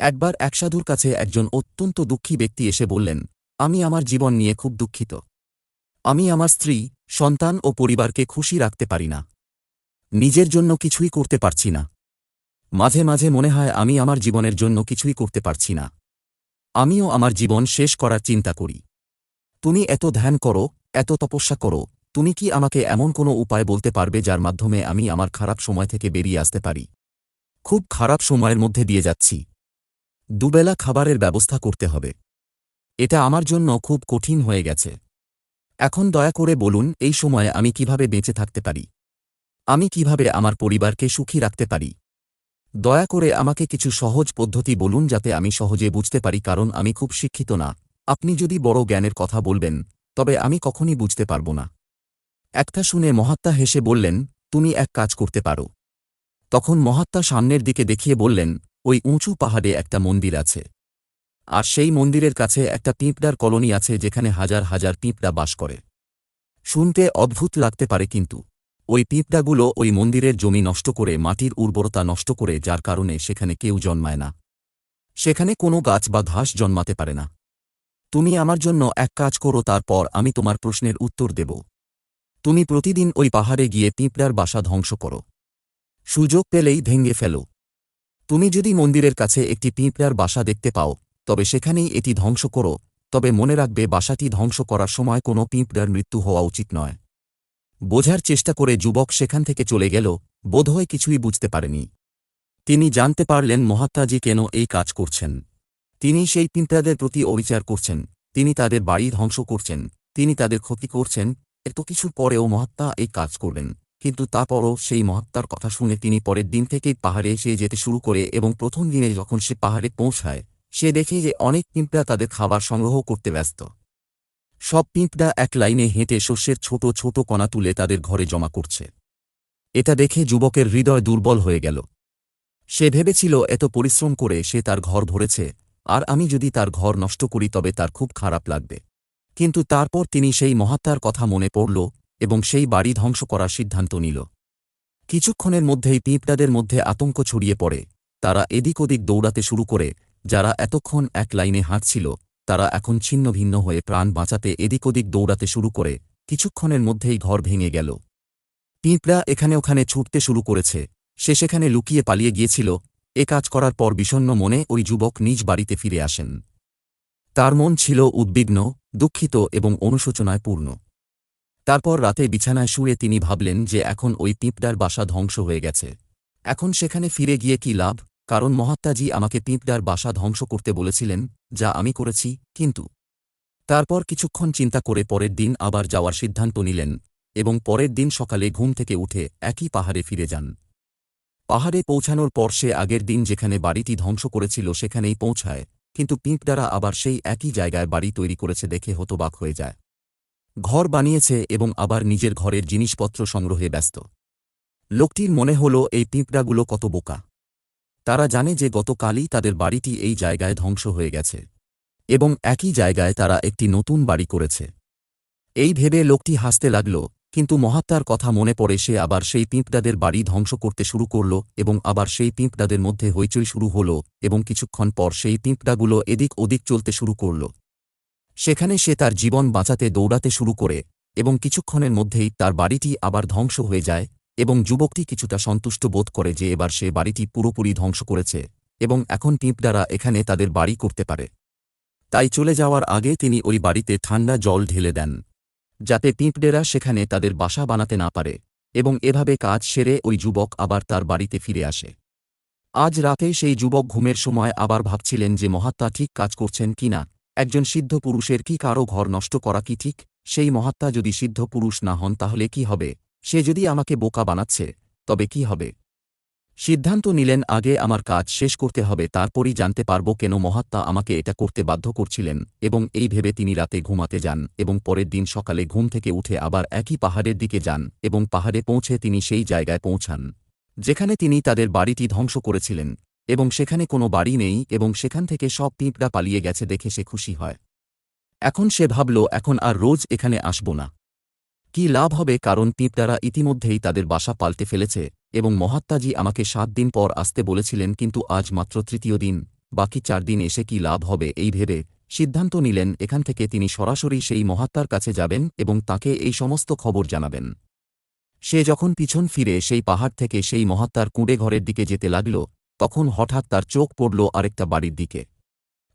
একবার এক সাধুর কাছে একজন অত্যন্ত দুঃখী ব্যক্তি এসে বললেন, আমি আমার জীবন নিয়ে খুব দুঃখিত। আমি আমার স্ত্রী, সন্তান ও পরিবারকে খুশি রাখতে পারি না। নিজের জন্য কিছুই করতে পারছি না। মাঝে মাঝে মনে হয় আমি আমার জীবনের জন্য কিছুই করতে পারছি না। আমিও আমার জীবন শেষ করার চিন্তা করি। তুমি এত ধ্যান করো, এত তপস্যা করো, তুমি কি আমাকে এমন কোনো উপায় বলতে পারবে যার মাধ্যমে আমি আমার খারাপ সময় থেকে বেরিয়ে আসতে পারি? খুব খারাপ সময়ের মধ্যে দিয়ে যাচ্ছি। দুবেলা খাবারের ব্যবস্থা করতে হবে। এটা আমার জন্য খুব কঠিন হয়ে গেছে। এখন দয়া করে বলুন, এই সময়ে আমি কীভাবে বেঁচে থাকতে পারি? আমি কীভাবে আমার পরিবারকে সুখী রাখতে পারি? দয়া করে আমাকে কিছু সহজ পদ্ধতি বলুন যাতে আমি সহজে বুঝতে পারি, কারণ আমি খুব শিক্ষিত না। আপনি যদি বড় জ্ঞানের কথা বলবেন, তবে আমি কখনই বুঝতে পারব না। একটা শুনে মহাত্মা হেসে বললেন, তুমি এক কাজ করতে পারো। তখন মহাত্মা সামনের দিকে দেখিয়ে বললেন ওই উঁচু পাহাড়ে একটা মন্দির আছে। আর সেই মন্দিরের কাছে একটা পিঁপড়ার কলোনি আছে যেখানে হাজার হাজার পিঁপড়া বাস করে। শুনতে অদ্ভুত লাগতে পারে কিন্তু, ওই পিঁপড়াগুলো ওই মন্দিরের জমি নষ্ট করে, মাটির উর্বরতা নষ্ট করে, যার কারণে সেখানে কেউ জন্মায় না। সেখানে কোনো গাছ বা ঘাস জন্মাতে পারে না। তুমি আমার জন্য এক কাজ করো, তারপর আমি তোমার প্রশ্নের উত্তর দেব। তুমি প্রতিদিন ওই পাহাড়ে গিয়ে পিঁপড়ার বাসা ধ্বংস করো। সুযোগ পেলেই ভেঙে ফেলো। তুমি যদি মন্দিরের কাছে একটি পিঁপড়ার বাসা দেখতে পাও, তবে সেখানেই এটি ধ্বংস করো, তবে মনে রাখবে বাসাটি ধ্বংস করার সময় কোনো পিঁপড়ার মৃত্যু হওয়া উচিত নয়। বোঝার চেষ্টা করে যুবক সেখান থেকে চলে গেল, বোধহয় কিছুই বুঝতে পারেনি। তিনি জানতে পারলেন মহাত্মাজি কেন এই কাজ করছেন। তিনি সেই পিঁপড়াদের প্রতি অবিচার করছেন, তিনি তাদের বাড়ি ধ্বংস করছেন, তিনি তাদের ক্ষতি করছেন, এত কিছুর পরেও মহাত্মা এই কাজ করলেন। কিন্তু তারপরও সেই মহাত্মার কথা শুনে তিনি পরের দিন থেকেই পাহাড়ে এসে যেতে শুরু করে এবং প্রথম দিনে যখন সে পাহাড়ে পৌঁছায়, সে দেখে যে অনেক পিঁপড়া তাদের খাবার সংগ্রহ করতে ব্যস্ত। সব পিঁপড়া এক লাইনে হেঁটে শস্যের ছোট ছোট কণা তুলে তাদের ঘরে জমা করছে। এটা দেখে যুবকের হৃদয় দুর্বল হয়ে গেল। সে ভেবেছিল, এত পরিশ্রম করে সে তার ঘর ভরেছে, আর আমি যদি তার ঘর নষ্ট করি তবে তার খুব খারাপ লাগবে। কিন্তু তারপর তিনি সেই মহাত্মার কথা মনে পড়ল এবং সেই বাড়ি ধ্বংস করার সিদ্ধান্ত নিল। কিছুক্ষণের মধ্যেই পিঁপড়াদের মধ্যে আতঙ্ক ছড়িয়ে পড়ে। তারা এদিক ওদিক দৌড়াতে শুরু করে, যারা এতক্ষণ এক লাইনে হাঁটছিল, তারা এখন ছিন্ন ভিন্ন হয়ে প্রাণ বাঁচাতে এদিক ওদিক দৌড়াতে শুরু করে। কিছুক্ষণের মধ্যেই ঘর ভেঙে গেল। পিঁপড়া এখানে ওখানে ছুটতে শুরু করেছে। সে সেখানে লুকিয়ে পালিয়ে গিয়েছিল। এ কাজ করার পর বিষণ্ন মনে ওই যুবক নিজ বাড়িতে ফিরে আসেন। তার মন ছিল উদ্বিগ্ন, দুঃখিত এবং অনুশোচনায় পূর্ণ। তারপর রাতে বিছানায় শুয়ে তিনি ভাবলেন যে এখন ওই পিঁপড়ার বাসা ধ্বংস হয়ে গেছে। এখন সেখানে ফিরে গিয়ে কি লাভ? কারণ মহাত্মাজি আমাকে পিঁপড়ার বাসা ধ্বংস করতে বলেছিলেন, যা আমি করেছি, কিন্তু। তারপর কিছুক্ষণ চিন্তা করে পরের দিন আবার যাওয়ার সিদ্ধান্ত নিলেন, এবং পরের দিন সকালে ঘুম থেকে উঠে একই পাহাড়ে ফিরে যান। পাহাড়ে পৌঁছানোর পর সে আগের দিন যেখানে বাড়িটি ধ্বংস করেছিল সেখানেই পৌঁছায়, কিন্তু পিঁপড়ারা আবার সেই একই জায়গায় বাড়ি তৈরি করেছে দেখে হতবাক হয়ে যায়। ঘর বানিয়েছে এবং আবার নিজের ঘরের জিনিসপত্র সংগ্রহে ব্যস্ত। লোকটির মনে হল, এই পিঁপড়াগুলো কত বোকা। তারা জানে যে গতকালই তাদের বাড়িটি এই জায়গায় ধ্বংস হয়ে গেছে এবং একই জায়গায় তারা একটি নতুন বাড়ি করেছে। এই ভেবে লোকটি হাসতে লাগল, কিন্তু মহাত্মার কথা মনে পড়ে সে আবার সেই পিঁপড়াদের বাড়ি ধ্বংস করতে শুরু করল এবং আবার সেই পিঁপড়াদের মধ্যে হইচই শুরু হল এবং কিছুক্ষণ পর সেই পিঁপড়াগুলো এদিক ওদিক চলতে শুরু করল। সেখানে সে তার জীবন বাঁচাতে দৌড়াতে শুরু করে এবং কিছুক্ষণের মধ্যেই তার বাড়িটি আবার ধ্বংস হয়ে যায় এবং যুবকটি কিছুটা সন্তুষ্ট বোধ করে যে এবার সে বাড়িটি পুরোপুরি ধ্বংস করেছে এবং এখন পিঁপড়ারা এখানে তাদের বাড়ি করতে পারে। তাই চলে যাওয়ার আগে তিনি ওই বাড়িতে ঠান্ডা জল ঢেলে দেন, যাতে পিঁপড়েরা সেখানে তাদের বাসা বানাতে না পারে এবং এভাবে কাজ সেরে ওই যুবক আবার তার বাড়িতে ফিরে আসে। আজ রাতে সেই যুবক ঘুমের সময় আবার ভাবছিলেন যে মহাত্মা ঠিক কাজ করছেন কি না। একজন সিদ্ধ পুরুষের কি কারও ঘর নষ্ট করা কি ঠিক? সেই মহাত্মা যদি সিদ্ধ পুরুষ না হন, তাহলে কি হবে? সে যদি আমাকে বোকা বানাচ্ছে, তবে কি হবে? সিদ্ধান্ত নিলেন, আগে আমার কাজ শেষ করতে হবে, তারপরই জানতে পারব কেন মহাত্মা আমাকে এটা করতে বাধ্য করছিলেন। এবং এই ভেবে তিনি রাতে ঘুমাতে যান, এবং পরের দিন সকালে ঘুম থেকে উঠে আবার একই পাহাড়ের দিকে যান, এবং পাহাড়ে পৌঁছে তিনি সেই জায়গায় পৌঁছান, যেখানে তিনি তাদের বাড়িটি ধ্বংস করেছিলেন। এবং সেখানে কোনো বাড়ি নেই এবং সেখান থেকে সব পিঁপড়া পালিয়ে গেছে দেখে সে খুশি হয়। এখন সে ভাবল, এখন আর রোজ এখানে আসব না। কি লাভ হবে কারণ পিঁপড়ারা ইতিমধ্যেই তাদের বাসা পাল্টে ফেলেছে এবং মহাত্মাজি আমাকে সাত দিন পর আসতে বলেছিলেন, কিন্তু আজ মাত্র তৃতীয় দিন, বাকি চার দিন এসে কি লাভ হবে এই ভেবে সিদ্ধান্ত নিলেন, এখান থেকে তিনি সরাসরি সেই মহাত্মার কাছে যাবেন এবং তাকে এই সমস্ত খবর জানাবেন। সে যখন পিছন ফিরে সেই পাহাড় থেকে সেই মহাত্মার কুঁড়ে ঘরের দিকে যেতে লাগল তখন হঠাৎ তার চোখ পড়ল আরেকটা বাড়ির দিকে।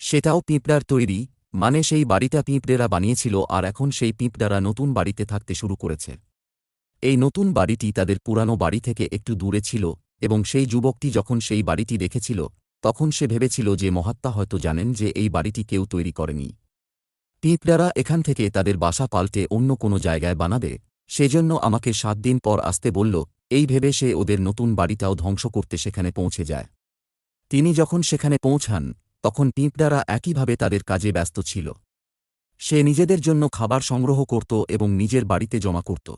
সেটাও পিঁপড়ার তৈরি মানে সেই বাড়িটা পিঁপড়েরা বানিয়েছিল আর এখন সেই পিঁপড়ারা নতুন বাড়িতে থাকতে শুরু করেছে। এই নতুন বাড়িটি তাদের পুরানো বাড়ি থেকে একটু দূরে ছিল এবং সেই যুবকটি যখন সেই বাড়িটি দেখেছিল, তখন সে ভেবেছিল যে মহাত্মা হয়তো জানেন যে এই বাড়িটি কেউ তৈরি করেনি। পিঁপড়ারা এখান থেকে তাদের বাসা পাল্টে অন্য কোনো জায়গায় বানাবে, সেজন্য আমাকে সাত দিন পর আসতে বলল এই ভেবে সে ওদের নতুন বাড়িটাও ধ্বংস করতে সেখানে পৌঁছে যায়। তিনি যখন সেখানে পৌঁছান, তখন পিঁপড়ারা একইভাবে তাদের কাজে ব্যস্ত ছিল। সে নিজেদের জন্য খাবার সংগ্রহ করত এবং নিজের বাড়িতে জমা করত।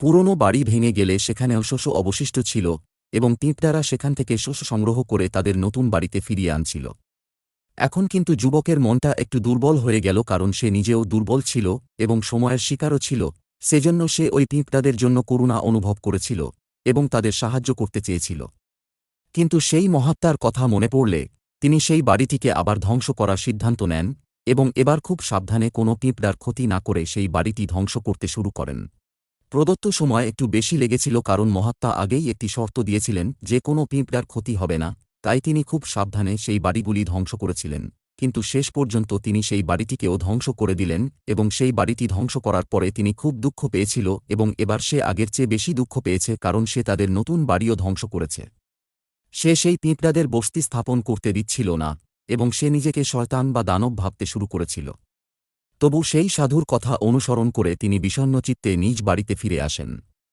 পুরনো বাড়ি ভেঙে গেলে সেখানেও শস্য অবশিষ্ট ছিল এবং পিঁপড়ারা সেখান থেকে শস্য সংগ্রহ করে তাদের নতুন বাড়িতে ফিরিয়ে আনছিল। এখন কিন্তু যুবকের মনটা একটু দুর্বল হয়ে গেল কারণ সে নিজেও দুর্বল ছিল এবং সময়ের শিকারও ছিল সেজন্য সে ওই পিঁপড়াদের জন্য করুণা অনুভব করেছিল এবং তাদের সাহায্য করতে চেয়েছিল। কিন্তু সেই মহাত্মার কথা মনে পড়লে তিনি সেই বাড়িটিকে আবার ধ্বংস করার সিদ্ধান্ত নেন এবং এবার খুব সাবধানে কোনো পিঁপড়ার ক্ষতি না করে সেই বাড়িটি ধ্বংস করতে শুরু করেন। প্রদত্ত সময় একটু বেশি লেগেছিল কারণ মহাত্মা আগেই একটি শর্ত দিয়েছিলেন যে কোনো পিঁপড়ার ক্ষতি হবে না, তাই তিনি খুব সাবধানে সেই বাড়িগুলি ধ্বংস করেছিলেন। কিন্তু শেষ পর্যন্ত তিনি সেই বাড়িটিকেও ধ্বংস করে দিলেন এবং সেই বাড়িটি ধ্বংস করার পরে তিনি খুব দুঃখ পেয়েছিল এবং এবার সে আগের চেয়ে বেশি দুঃখ পেয়েছে কারণ সে তাদের নতুন বাড়িও ধ্বংস করেছে। সে সেই পিঁপড়াদের বস্তি স্থাপন করতে দিচ্ছিল না এবং সে নিজেকে শয়তান বা দানব ভাবতে শুরু করেছিল। তবু সেই সাধুর কথা অনুসরণ করে তিনি বিষণ্নচিত্তে নিজ বাড়িতে ফিরে আসেন।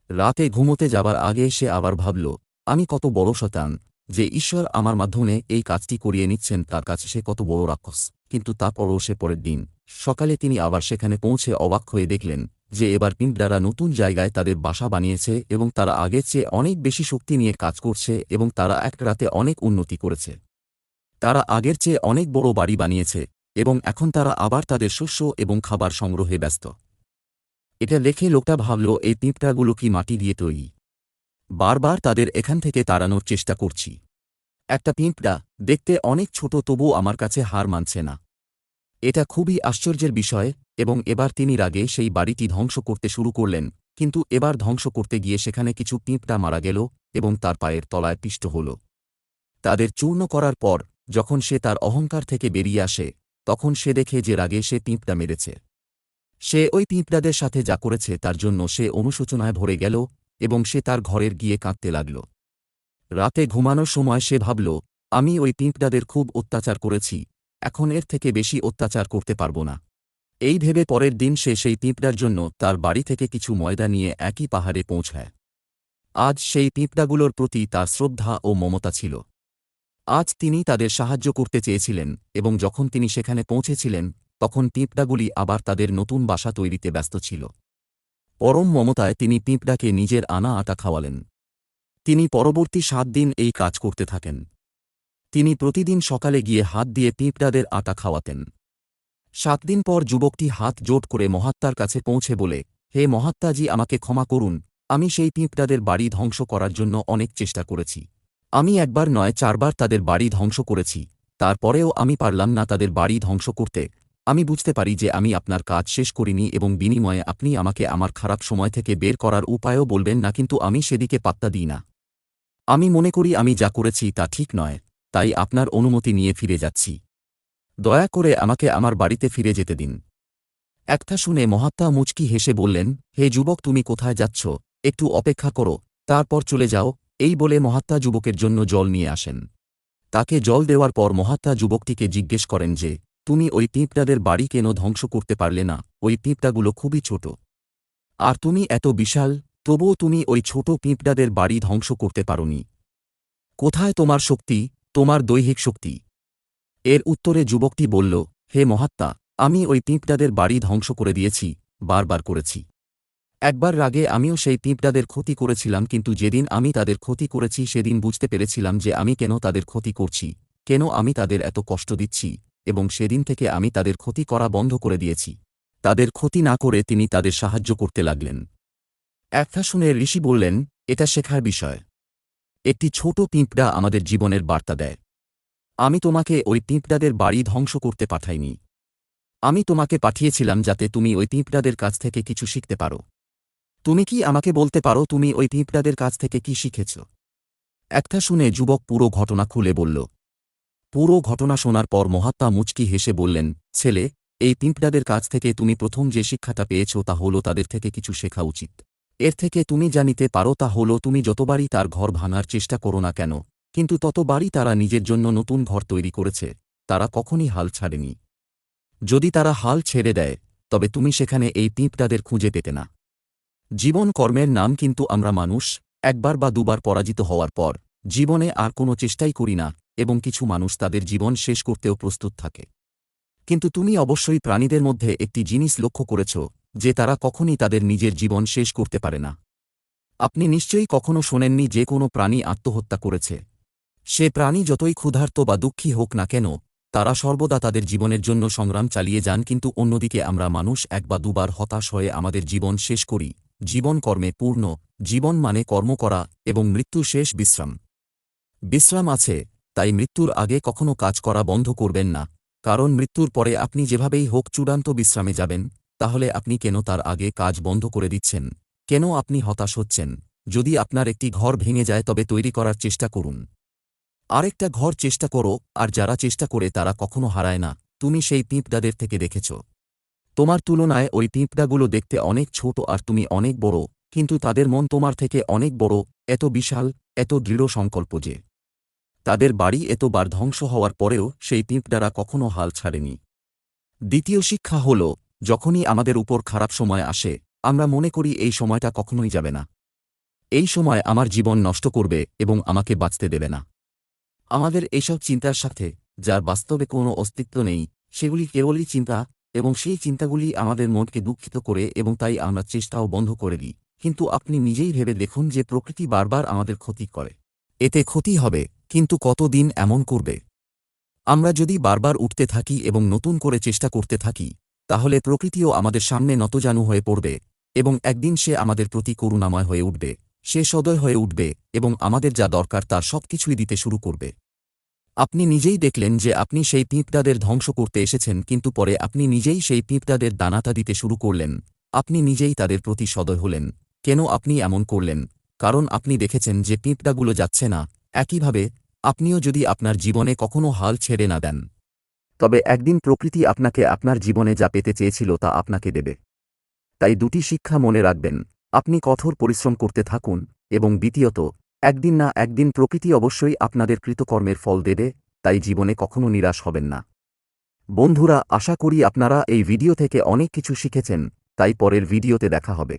রাতে ঘুমোতে যাবার আগে সে আবার ভাবল, আমি কত বড় শতান যে ঈশ্বর আমার মাধ্যমে এই কাজটি করিয়ে নিচ্ছেন, তার কাছে সে কত বড় রাক্ষস। কিন্তু তারপরও সে পরের দিন, সকালে তিনি আবার সেখানে পৌঁছে অবাক হয়ে দেখলেন যে এবার পিঁপড়ারা নতুন জায়গায় তাদের বাসা বানিয়েছে এবং তারা আগের চেয়ে অনেক বেশি শক্তি নিয়ে কাজ করছে এবং তারা এক রাতে অনেক উন্নতি করেছে। তারা আগের চেয়ে অনেক বড় বাড়ি বানিয়েছে এবং এখন তারা আবার তাদের শস্য এবং খাবার সংগ্রহে ব্যস্ত। এটা লেখে লোকটা ভাবল, এই পিঁপড়াগুলো কি মাটি দিয়ে তৈরি? বারবার তাদের এখান থেকে তাড়ানোর চেষ্টা করছি। একটা পিঁপড়া, দেখতে অনেক ছোট তবু আমার কাছে হার মানছে না। এটা খুবই আশ্চর্যের বিষয়, এবং এবার তিনি রাগে সেই বাড়িটি ধ্বংস করতে শুরু করলেন, কিন্তু এবার ধ্বংস করতে গিয়ে সেখানে কিছু পিঁপড়া মারা গেল, এবং তার পায়ের তলায় পিষ্ট হল। তাদের চূর্ণ করার পর, যখন সে তার অহংকার থেকে বেরিয়ে আসে, তখন সে দেখে যে রাগে সে পিঁপড়া মেরেছে। সে ওই পিঁপড়াদের সাথে যা করেছে তার জন্য সে অনুশোচনায় ভরে গেল এবং সে তার ঘরের গিয়ে কাঁদতে লাগল। রাতে ঘুমানোর সময় সে ভাবল, আমি ওই পিঁপড়াদের খুব অত্যাচার করেছি, এখন এর থেকে বেশি অত্যাচার করতে পারব না। এই ভেবে পরের দিন সে সেই পিঁপড়ার জন্য তার বাড়ি থেকে কিছু ময়দা নিয়ে একই পাহাড়ে পৌঁছায়। আজ সেই পিঁপড়াগুলোর প্রতি তার শ্রদ্ধা ও মমতা ছিল। আজ তিনি তাদের সাহায্য করতে চেয়েছিলেন এবং যখন তিনি সেখানে পৌঁছেছিলেন, তখন পিঁপড়াগুলি আবার তাদের নতুন বাসা তৈরিতে ব্যস্ত ছিল। পরম মমতায় তিনি পিঁপড়াকে নিজের আনা আটা খাওয়ালেন। তিনি পরবর্তী সাত দিন এই কাজ করতে থাকেন। তিনি প্রতিদিন সকালে গিয়ে হাত দিয়ে পিঁপড়াদের আটা খাওয়াতেন। সাত দিন পর যুবকটি হাত জোট করে মহাত্মার কাছে পৌঁছে বলে, হে মহাত্মাজি, আমাকে ক্ষমা করুন। আমি সেই পিঁপড়াদের বাড়ি ধ্বংস করার জন্য অনেক চেষ্টা করেছি। আমি একবার নয়, চারবার তাদের বাড়ি ধ্বংস করেছি। তারপরেও আমি পারলাম না তাদের বাড়ি ধ্বংস করতে। আমি বুঝতে পারি যে আমি আপনার কাজ শেষ করিনি এবং বিনিময়ে আপনি আমাকে আমার খারাপ সময় থেকে বের করার উপায়ও বলবেন না, কিন্তু আমি সেদিকে পাত্তা দিই না। আমি মনে করি আমি যা করেছি তা ঠিক নয়, তাই আপনার অনুমতি নিয়ে ফিরে যাচ্ছি। দয়া করে আমাকে আমার বাড়িতে ফিরে যেতে দিন। একটা শুনে মহাত্মা মুচকি হেসে বললেন, হে যুবক, তুমি কোথায় যাচ্ছ? একটু অপেক্ষা করো, তারপর চলে যাও। এই বলে মহাত্মা যুবকের জন্য জল নিয়ে আসেন। তাকে জল দেওয়ার পর মহাত্মা যুবকটিকে জিজ্ঞেস করেন যে তুমি ওই পিঁপড়াদের বাড়ি কেন ধ্বংস করতে পারলে না? ওই পিঁপড়াগুলো খুবই ছোট। আর তুমি এত বিশাল, তবুও তুমি ওই ছোট পিঁপড়াদের বাড়ি ধ্বংস করতে পারোনি। কোথায় তোমার শক্তি? তোমার দৈহিক শক্তি। এর উত্তরে যুবকটি বলল, হে মহাত্মা, আমি ওই পিঁপড়াদের বাড়ি ধ্বংস করে দিয়েছি, বারবার করেছি। একবার রাগে আমিও সেই পিঁপড়াদের ক্ষতি করেছিলাম, কিন্তু যেদিন আমি তাদের ক্ষতি করেছি, সেদিন বুঝতে পেরেছিলাম যে আমি কেন তাদের ক্ষতি করছি, কেন আমি তাদের এত কষ্ট দিচ্ছি। এবং সেদিন থেকে আমি তাদের ক্ষতি করা বন্ধ করে দিয়েছি। তাদের ক্ষতি না করে তিনি তাদের সাহায্য করতে লাগলেন। একটা শুনে ঋষি বললেন, এটা শেখার বিষয়। একটি ছোট পিঁপড়া আমাদের জীবনের বার্তা দেয়। আমি তোমাকে ওই পিঁপড়াদের বাড়ি ধ্বংস করতে পাঠাইনি। আমি তোমাকে পাঠিয়েছিলাম যাতে তুমি ওই পিঁপড়াদের কাছ থেকে কিছু শিখতে পারো। তুমি কি আমাকে বলতে পারো তুমি ওই পিঁপড়াদের কাছ থেকে কি শিখেছ? একটা শুনে যুবক পুরো ঘটনা খুলে বলল পুরো ঘটনা শোনার পর মহাত্মা মুচকি হেসে বললেন, ছেলে, এই পিঁপড়াদের কাছ থেকে তুমি প্রথম যে শিক্ষাটা পেয়েছ তা হল তাদের থেকে কিছু শেখা উচিত। এর থেকে তুমি জানিতে পারো তা হল তুমি যতবারই তার ঘর ভাঙার চেষ্টা করো না কেন, কিন্তু ততবারই তারা নিজের জন্য নতুন ঘর তৈরি করেছে, তারা কখনই হাল ছাড়েনি। যদি তারা হাল ছেড়ে দেয়, তবে তুমি সেখানে এই পিঁপড়াদের খুঁজে পেতে না। জীবন কর্মের নাম কিন্তু আমরা মানুষ, একবার বা দুবার পরাজিত হওয়ার পর, জীবনে আর কোনো চেষ্টাই করি না এবং কিছু মানুষ তাদের জীবন শেষ করতেও প্রস্তুত থাকে। কিন্তু তুমি অবশ্যই প্রাণীদের মধ্যে একটি জিনিস লক্ষ্য করেছ, যে তারা কখনই তাদের নিজের জীবন শেষ করতে পারে না। আপনি নিশ্চয়ই কখনো শোনেননি যে কোনো প্রাণী আত্মহত্যা করেছে। সে প্রাণী যতই ক্ষুধার্ত বা দুঃখী হোক না কেন, তারা সর্বদা তাদের জীবনের জন্য সংগ্রাম চালিয়ে যান, কিন্তু অন্যদিকে আমরা মানুষ এক বা দুবার হতাশ হয়ে আমাদের জীবন শেষ করি। জীবন কর্মে পূর্ণ, জীবন মানে কর্ম করা এবং মৃত্যু শেষ বিশ্রাম। বিশ্রাম আছে তাই মৃত্যুর আগে কখনো কাজ করা বন্ধ করবেন না। কারণ মৃত্যুর পরে আপনি যেভাবেই হোক চূড়ান্ত বিশ্রামে যাবেন, তাহলে আপনি কেন তার আগে কাজ বন্ধ করে দিচ্ছেন? কেন আপনি হতাশ হচ্ছেন? যদি আপনার একটি ঘর ভেঙে যায় তবে তৈরি করার চেষ্টা করুন। আরেকটা ঘর চেষ্টা করো, আর যারা চেষ্টা করে তারা কখনো হারায় না। তুমি সেই পিঁপড়াদের থেকে দেখেছ। তোমার তুলনায় ওই পিঁপড়াগুলো দেখতে অনেক ছোট আর তুমি অনেক বড়, কিন্তু তাদের মন তোমার থেকে অনেক বড়। এত বিশাল, এত দৃঢ় সংকল্প যে তাদের বাড়ি এতবার ধ্বংস হওয়ার পরেও সেই পিঁপড়ারা কখনো হাল ছাড়েনি। দ্বিতীয় শিক্ষা হল, যখনই আমাদের উপর খারাপ সময় আসে, আমরা মনে করি এই সময়টা কখনোই যাবে না। এই সময় আমার জীবন নষ্ট করবে এবং আমাকে বাঁচতে দেবে না। আমাদের এইসব চিন্তার সাথে, যার বাস্তবে কোনো অস্তিত্ব নেই, সেগুলি কেবলই চিন্তা, এবং সেই চিন্তাগুলি আমাদের মনকে দুঃখিত করে এবং তাই আমরা চেষ্টাও বন্ধ করে দিই। কিন্তু আপনি নিজেই ভেবে দেখুন যে প্রকৃতি বারবার আমাদের ক্ষতি করে। এতে ক্ষতি হবে, কিন্তু কতদিন এমন করবে? আমরা যদি বারবার উঠতে থাকি এবং নতুন করে চেষ্টা করতে থাকি, তাহলে প্রকৃতিও আমাদের সামনে নতজানু হয়ে পড়বে এবং একদিন সে আমাদের প্রতি করুণাময় হয়ে উঠবে, সে সদয় হয়ে উঠবে এবং আমাদের যা দরকার তার সবকিছুই দিতে শুরু করবে। আপনি নিজেই দেখলেন যে আপনি সেই পিঁপড়াদের ধ্বংস করতে এসেছেন, কিন্তু পরে আপনি নিজেই সেই পিঁপড়াদের দানাতা দিতে শুরু করলেন। আপনি নিজেই তাদের প্রতি সদয় হলেন। কেন আপনি এমন করলেন? কারণ আপনি দেখেছেন যে পিঁপড়াগুলো যাচ্ছে না। একইভাবে, আপনিও যদি আপনার জীবনে কখনো হাল ছেড়ে না দেন। তবে একদিন প্রকৃতি আপনাকে আপনার জীবনে যা পেতে চেয়েছিল তা আপনাকে দেবে। তাই দুটি শিক্ষা মনে রাখবেন। আপনি কঠোর পরিশ্রম করতে থাকুন এবং দ্বিতীয়ত, একদিন না একদিন প্রকৃতি অবশ্যই আপনাদের কৃতকর্মের ফল দেবে, তাই জীবনে কখনো নিরাশ হবেন না। বন্ধুরা, আশা করি আপনারা এই ভিডিও থেকে অনেক কিছু শিখেছেন, তাই পরের ভিডিওতে দেখা হবে।